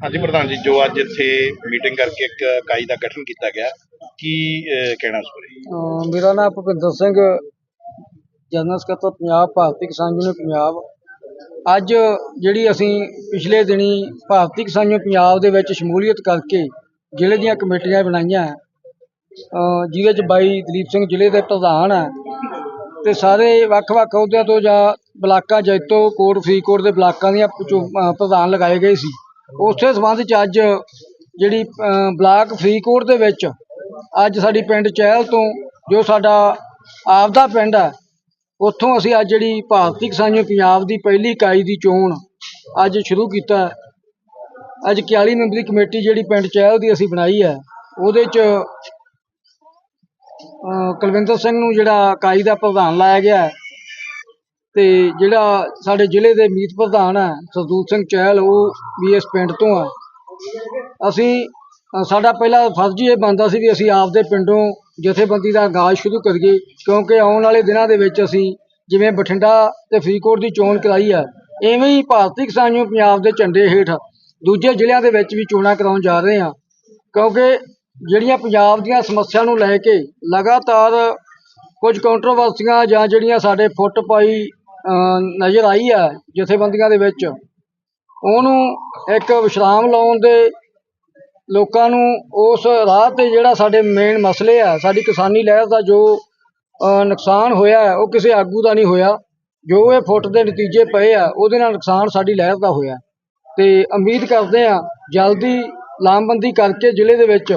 ਹਾਂਜੀ ਪ੍ਰਧਾਨ ਜੀ, ਜੋ ਅੱਜ ਇੱਥੇ ਮੀਟਿੰਗ ਕਰਕੇ ਇੱਕ ਇਕਾਈ ਦਾ ਗਠਨ ਕੀਤਾ ਗਿਆ, ਕੀ ਕਹਿਣਾ ਉਸ ਮੇਰਾ ਨਾਮ ਭੁਪਿੰਦਰ ਸਿੰਘ, ਜਨਰਲ ਸਕੱਤਰ ਪੰਜਾਬ, ਭਾਰਤੀ ਕਿਸਾਨ ਯੂਨੀਅਨ ਪੰਜਾਬ। ਅੱਜ ਜਿਹੜੀ ਅਸੀਂ ਪਿਛਲੇ ਦਿਨੀ ਭਾਰਤੀ ਕਿਸਾਨ ਯੂਨੀਅਨ ਪੰਜਾਬ ਦੇ ਵਿੱਚ ਸ਼ਮੂਲੀਅਤ ਕਰਕੇ ਜ਼ਿਲ੍ਹੇ ਦੀਆਂ ਕਮੇਟੀਆਂ ਬਣਾਈਆਂ ਜਿਹਦੇ ਚ ਬਾਈ ਦਲੀਪ ਸਿੰਘ ਜ਼ਿਲ੍ਹੇ ਦੇ ਪ੍ਰਧਾਨ ਹੈ, ਤੇ ਸਾਰੇ ਵੱਖ-ਵੱਖ ਅਹੁਦਿਆਂ ਤੋਂ ਜਾਂ ਬਲਾਕਾਂ, ਜੈਤੋ ਕੋਟ, ਫਰੀਦਕੋਟ ਦੇ ਬਲਾਕਾਂ ਦੀਆਂ ਪ੍ਰਧਾਨ ਲਗਾਏ ਗਏ ਸੀ। ਉਸੇ ਸੰਬੰਧ ਚ ਅੱਜ ਜਿਹੜੀ ਬਲਾਕ ਫਰੀਦਕੋਟ ਦੇ ਵਿੱਚ ਅੱਜ ਸਾਡੀ ਪਿੰਡ ਚਹਿਲ ਤੋਂ ਜੋ ਸਾਡਾ ਆਪਦਾ ਪਿੰਡ ਹੈ, ਉੱਥੋਂ ਅਸੀਂ ਅੱਜ ਜਿਹੜੀ ਭਾਰਤੀ ਕਿਸਾਨੀ ਪੰਜਾਬ ਦੀ ਪਹਿਲੀ ਇਕਾਈ ਦੀ ਚੋਣ ਅੱਜ ਸ਼ੁਰੂ ਕੀਤਾ ਅੱਜ 41 ਮੈਂਬਰੀ ਕਮੇਟੀ ਜਿਹੜੀ ਪਿੰਡ ਚਹਿਲ ਦੀ ਅਸੀਂ ਬਣਾਈ ਹੈ, ਉਹਦੇ ਚ ਕੁਲਵਿੰਦਰ ਸਿੰਘ ਨੂੰ ਜਿਹੜਾ ਇਕਾਈ ਦਾ ਪ੍ਰਧਾਨ ਲਾਇਆ ਗਿਆ ਹੈ ਤੇ ਜਿਹੜਾ ਸਾਡੇ ਜ਼ਿਲ੍ਹੇ ਦੇ ਮੀਤ ਪ੍ਰਧਾਨ ਹੈ, ਸਰਦੂਲ ਸਿੰਘ ਚਹਿਲ, ਉਹ ਵੀ ਇਸ ਪਿੰਡ ਤੋਂ ਹੈ ਅਸੀਂ ਸਾਡਾ ਪਹਿਲਾ ਫਰਜ਼ ਹੀ ਇਹ ਬਣਦਾ ਸੀ ਵੀ ਅਸੀਂ ਆਪਦੇ ਪਿੰਡੋਂ ਜਥੇਬੰਦੀ ਦਾ ਆਗਾਜ਼ ਸ਼ੁਰੂ ਕਰੀਏ, ਕਿਉਂਕਿ ਆਉਣ ਵਾਲੇ ਦਿਨਾਂ ਦੇ ਵਿੱਚ ਅਸੀਂ ਜਿਵੇਂ ਬਠਿੰਡਾ ਤੇ ਫਰੀਦਕੋਟ ਦੀ ਚੋਣ ਕਰਾਈ ਹੈ ਐਵੇਂ ਹੀ ਭਾਰਤੀ ਕਿਸਾਨ ਯੂਨੀਅਨ ਪੰਜਾਬ ਦੇ ਝੰਡੇ ਹੇਠ ਦੂਜੇ ਜ਼ਿਲ੍ਹਿਆਂ ਦੇ ਵਿੱਚ ਵੀ ਚੋਣਾਂ ਕਰਾਉਣ ਜਾ ਰਹੇ ਹਾਂ ਕਿਉਂਕਿ ਜਿਹੜੀਆਂ ਪੰਜਾਬ ਦੀਆਂ ਸਮੱਸਿਆ ਨੂੰ ਲੈ ਕੇ ਲਗਾਤਾਰ ਕੁਝ ਕੰਟਰੋਵਰਸੀਆਂ ਜਾਂ ਜਿਹੜੀਆਂ ਸਾਡੇ ਫੁੱਟ ਪਾਈ ਨਜ਼ਰ ਆਈ ਹੈ ਜਥੇਬੰਦੀਆਂ ਦੇ ਵਿੱਚ। ਉਹਨੂੰ ਇੱਕ ਵਿਸ਼ਰਾਮ ਲਾਉਣ ਦੇ ਲੋਕਾਂ ਨੂੰ ਉਸ ਰਾਹ ਤੇ ਜਿਹੜਾ ਸਾਡੇ ਮੇਨ ਮਸਲੇ ਆ ਸਾਡੀ ਕਿਸਾਨੀ ਲਹਿਰ ਦਾ ਜੋ ਨੁਕਸਾਨ ਹੋਇਆ ਹੈ, ਉਹ ਕਿਸੇ ਆਗੂ ਦਾ ਨਹੀਂ ਹੋਇਆ। ਜੋ ਇਹ ਫੁੱਟ ਦੇ ਨਤੀਜੇ ਪਏ ਆ ਉਹਦੇ ਨਾਲ ਨੁਕਸਾਨ ਸਾਡੀ ਲਹਿਰ ਦਾ ਹੋਇਆ ਤੇ ਉਮੀਦ ਕਰਦੇ ਆ ਜਲਦੀ ਲਾਮਬੰਦੀ ਕਰਕੇ ਜ਼ਿਲ੍ਹੇ ਦੇ ਵਿੱਚ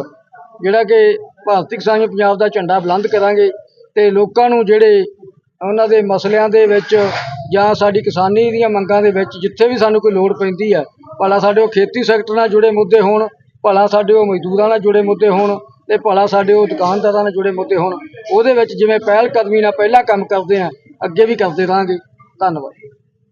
ਜਿਹੜਾ ਕਿ ਭਾਰਤੀ ਕਿਸਾਨੀ ਪੰਜਾਬ ਦਾ ਝੰਡਾ ਬੁਲੰਦ ਕਰਾਂਗੇ ਤੇ ਲੋਕਾਂ ਨੂੰ ਜਿਹੜੇ ਉਹਨਾਂ ਦੇ ਮਸਲਿਆਂ ਦੇ ਵਿੱਚ ਜਾਂ ਸਾਡੀ ਕਿਸਾਨੀ ਦੀਆਂ ਮੰਗਾਂ ਦੇ ਵਿੱਚ ਜਿੱਥੇ ਵੀ ਸਾਨੂੰ ਕੋਈ ਲੋੜ ਪੈਂਦੀ ਹੈ ਭਲਾ ਸਾਡੇ ਉਹ ਖੇਤੀ ਸੈਕਟਰ ਨਾਲ ਜੁੜੇ ਮੁੱਦੇ ਹੋਣ, ਭਲਾ ਸਾਡੇ ਉਹ ਮਜ਼ਦੂਰਾਂ ਨਾਲ ਜੁੜੇ ਮੁੱਦੇ ਹੋਣ ਅਤੇ ਭਲਾ ਸਾਡੇ ਉਹ ਦੁਕਾਨਦਾਰਾਂ ਨਾਲ ਜੁੜੇ ਮੁੱਦੇ ਹੋਣ, ਉਹਦੇ ਵਿੱਚ ਜਿਵੇਂ ਪਹਿਲ ਕਦਮੀ ਨਾਲ ਪਹਿਲਾਂ ਕੰਮ ਕਰਦੇ ਆ, ਅੱਗੇ ਵੀ ਕਰਦੇ ਰਹਾਂਗੇ। ਧੰਨਵਾਦ।